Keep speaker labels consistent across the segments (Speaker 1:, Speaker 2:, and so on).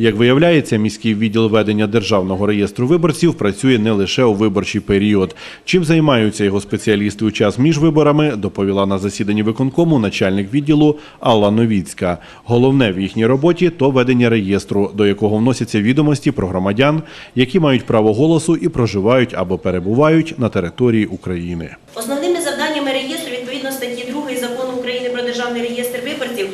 Speaker 1: Як виявляється, міський відділ ведення державного реєстру виборців працює не лише у виборчий період. Чим займаються його спеціалісти у час між виборами, доповіла на засіданні виконкому начальник відділу Алла Новіцька. Головне в їхній роботі то ведення реєстру, до якого вносяться відомості про громадян, які мають право голосу і проживають або перебувають на території України.
Speaker 2: Основними завданнями реєстру відповідно статті 2 закону України про державний реєстр виборців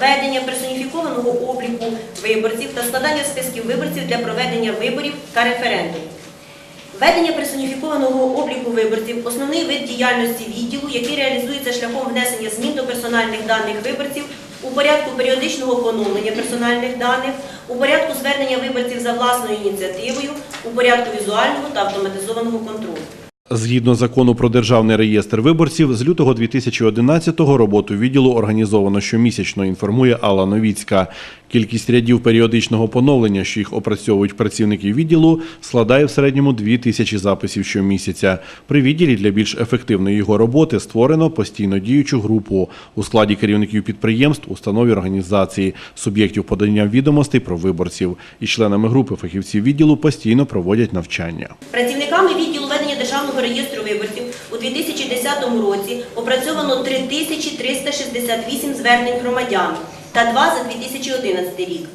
Speaker 2: ведення персоніфікованого обліку виборців та складання списків виборців для проведення виборів та референдумів. Ведення персоніфікованого обліку виборців основний вид діяльності відділу, який реалізується шляхом внесення змін до персональних даних виборців у порядку періодичного поновлення персональних даних, у порядку звернення виборців за власною ініціативою, у порядку візуального та автоматизованого контролю.
Speaker 1: Згідно закону про державний реєстр виборців, з лютого 2011-го роботу відділу організовано щомісячно, інформує Алла Новіцька. Кількість рядів періодичного поновлення, що їх опрацьовують працівники відділу, складає в середньому 2 тисячі записів щомісяця. При відділі для більш ефективної його роботи створено постійно діючу групу у складі керівників підприємств, установ і організацій, суб'єктів подання відомостей про виборців. І членами групи фахівців відділу постійно проводять навчання.
Speaker 2: Працівниками відділу ведення державного реєстру виборців у 2010 році опрацьовано 3368 звернень громадян та 2 за 2011 рік.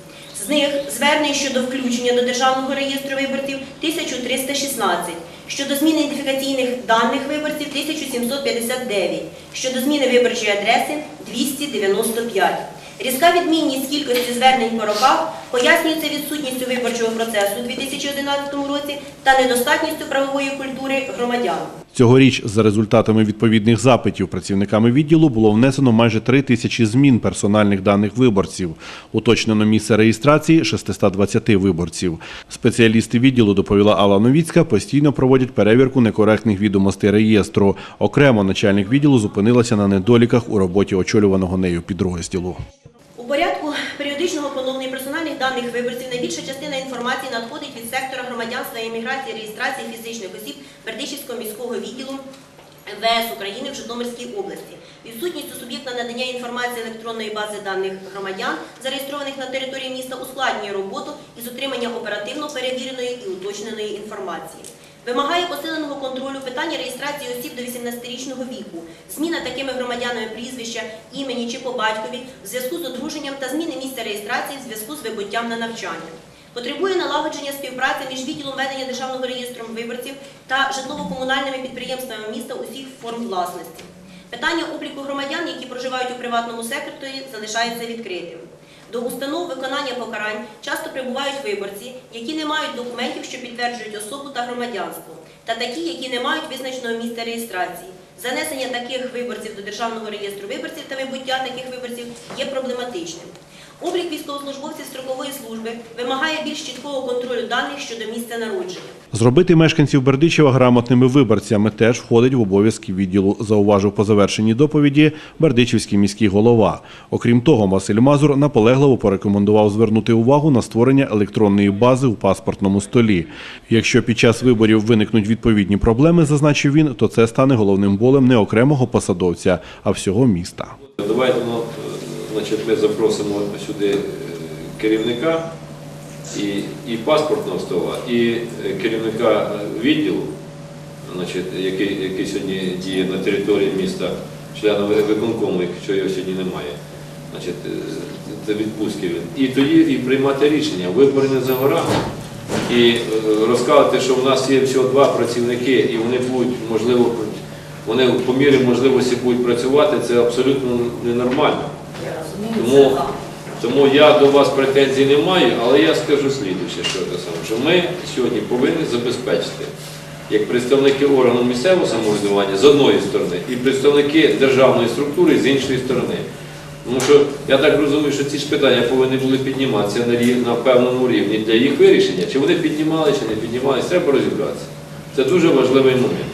Speaker 2: З них звернень щодо включення до державного реєстру виборців 1316, щодо зміни ідентифікаційних даних виборців 1759, щодо зміни виборчої адреси 295. Різка відмінність кількості звернень по роках пояснюється відсутністю виборчого процесу у 2011 році та недостатністю правової культури громадян.
Speaker 1: Цьогоріч за результатами відповідних запитів працівниками відділу було внесено майже три тисячі змін персональних даних виборців. Уточнено місце реєстрації 620 виборців. Спеціалісти відділу, доповіла Алла Новіцька, постійно проводять перевірку некоректних відомостей реєстру. Окремо начальник відділу зупинилася на недоліках у роботі очолюваного нею підрозділу.
Speaker 2: У порядку періодичного поновлення персональних даних виборців найбільша частина інформації надходить від сектора громадянства і імміграції реєстрації фізичних осіб Бердичівського міського відділу МВС України в Житомирській області. Відсутністю суб'єкта надання інформації електронної бази даних громадян, зареєстрованих на території міста, ускладнює роботу із отримання оперативно перевіреної і уточненої інформації. Вимагає посиленого контролю питання реєстрації осіб до 18-річного віку, зміна такими громадянами прізвища, імені чи по батькові в зв'язку з одруженням та зміни місця реєстрації в зв'язку з вибуттям на навчання. Потребує налагодження співпраці між відділом ведення державного реєстру виборців та житлово-комунальними підприємствами міста усіх форм власності. Питання обліку громадян, які проживають у приватному секторі, залишається відкритим. До установ виконання покарань часто прибувають виборці, які не мають документів, що підтверджують особу та громадянство, та такі, які не мають визначеного місця реєстрації. Занесення таких виборців до державного реєстру виборців та вибуття таких виборців є проблематичним. Облік військовослужбовців строкової служби вимагає більш чіткого контролю даних щодо місця народження.
Speaker 1: Зробити мешканців Бердичева грамотними виборцями теж входить в обов'язки відділу, зауважив по завершенні доповіді Бердичівський міський голова. Окрім того, Василь Мазур наполегливо порекомендував звернути увагу на створення електронної бази у паспортному столі. Якщо під час виборів виникнуть відповідні проблеми, зазначив він, то це стане головним болем не окремого посадовця, а всього міста.
Speaker 3: Давайте ну, значить, ми запросимо сюди е, керівника і, і паспортного стола, і е, керівника е, відділу, значить, який, який сьогодні діє на території міста, члена виконкому, якщо його сьогодні немає. Значить, це відпустки він. І тоді і приймати рішення, вибори за горами. І розказувати, що в нас є всього два працівники, і вони будуть, можливо, вони по мірі можливості будуть працювати, це абсолютно ненормально. Тому, тому я до вас претензій не маю, але я скажу слідуюче, що це що ми сьогодні повинні забезпечити, як представники органу місцевого самоврядування з одної сторони і представники державної структури з іншої сторони. Тому що я так розумію, що ці ж питання повинні були підніматися на, рів- на певному рівні для їх вирішення. Чи вони піднімали, чи не піднімалися, треба розібратися. Це дуже важливий момент.